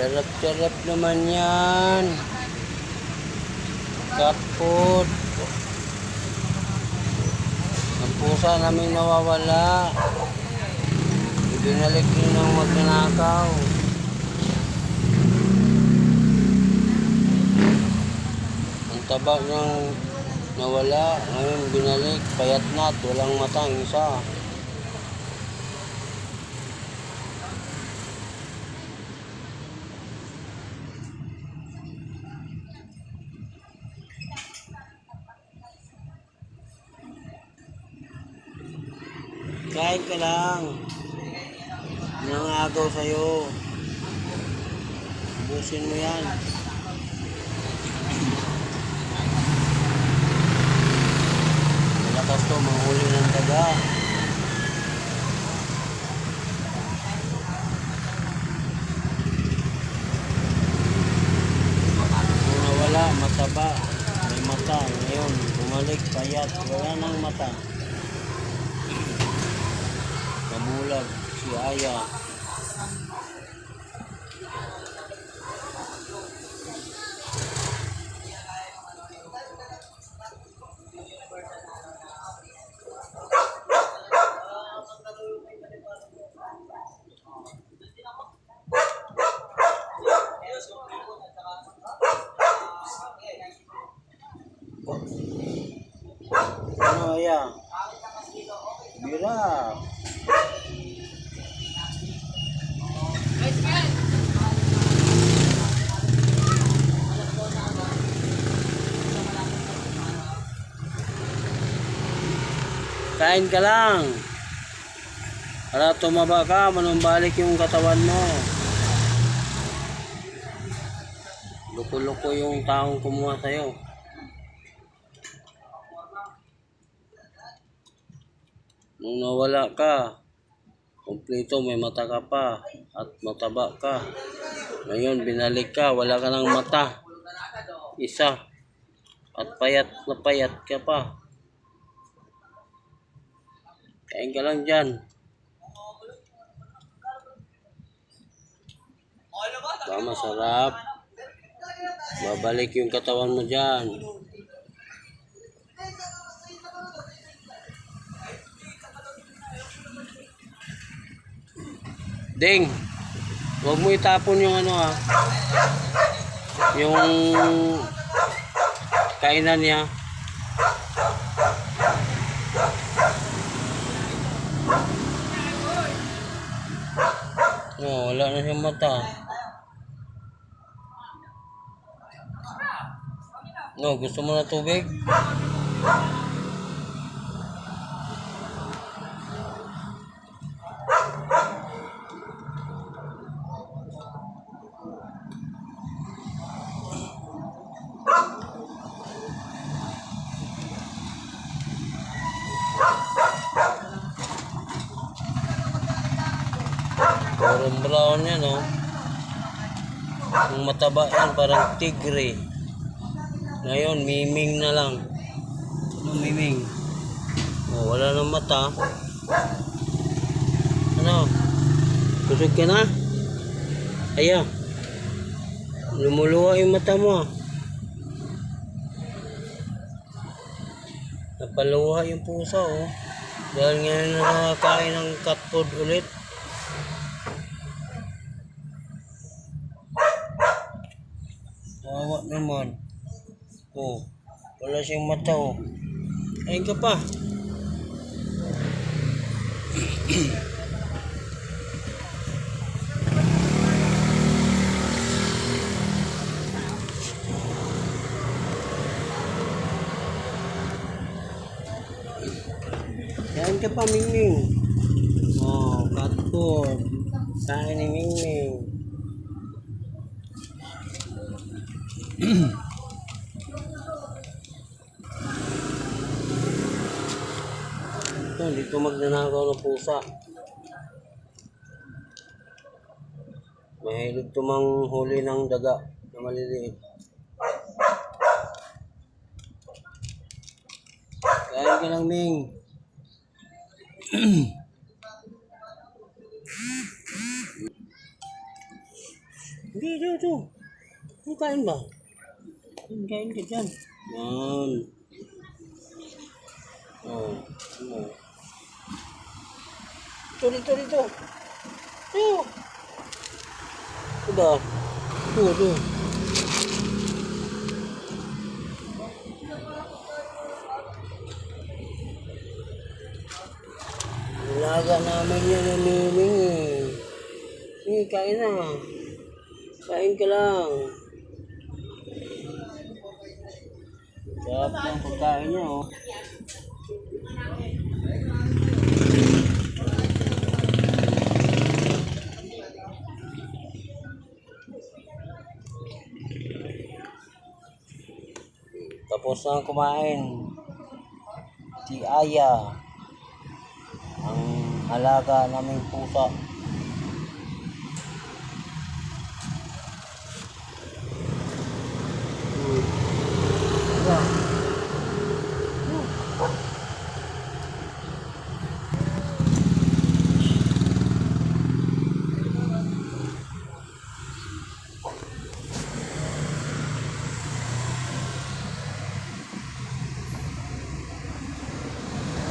Sarap-sarap naman yan. Food. Ang pusa namin nawawala. Binalik din ng magnanakaw. Ang taba niyang nawala. Ngayon binalik. Payat na at walang mata isa. Kain ka lang. Nangagaw sa'yo. Ubusin mo yan. Malakas to, manghuli ng daga. Kung nawala, mataba. May mata. Ngayon, bumalik, payat. Wala nang mata. Nabulag si Aya. Ano Aya? Bira. Kain ka lang. Para tumaba ka, manumbalik yung katawan mo. Luko-luko yung taong kumuha sa'yo. Nung nawala ka, kumpleto may mata ka pa at mataba ka. Ngayon binalik ka, wala ka ng mata. Isa. At payat na payat ka pa. Kain ka lang dyan. Ba, masarap. Babalik yung katawan mo dyan. Ding, huwag mo itapon yung ano ha. Yung kainan niya. Oh, wala na siyang mata. No, gusto mo na tubig? Parang brown yan, oh. Yung mataba yan, parang tigre. Ngayon, miming na lang. Ano miming? Oh, wala nang mata. Ano? Kusog ka na? Aya. Lumuluwa yung mata mo. ah. Napaluha yung pusa, oh. Dahil ngayon na nakakain ng cat food ulit. Naman. Oh, wala siyang mata oh. Ayun ka pa. Kain ka pa, Mingming. Oh, cat food. Kain ni Mingming. Ito, dito magnanakaw ng pusa. Mahilig tumang huli ng daga na maliliit. Kain ka lang, Ming. Hindi, ito, ito. Ano kain ba? Kain, kain ka dyan. Yan. Oh, ano. Ito, dito, dito. Ito. Ito ba? Ito, ito. Alaga namin yan ng miming eh. Sige, kain na. Kain ka lang. Sarap ng pagkain niya oh. Tapos na kumain. Si Aya ang alaga naming pusa.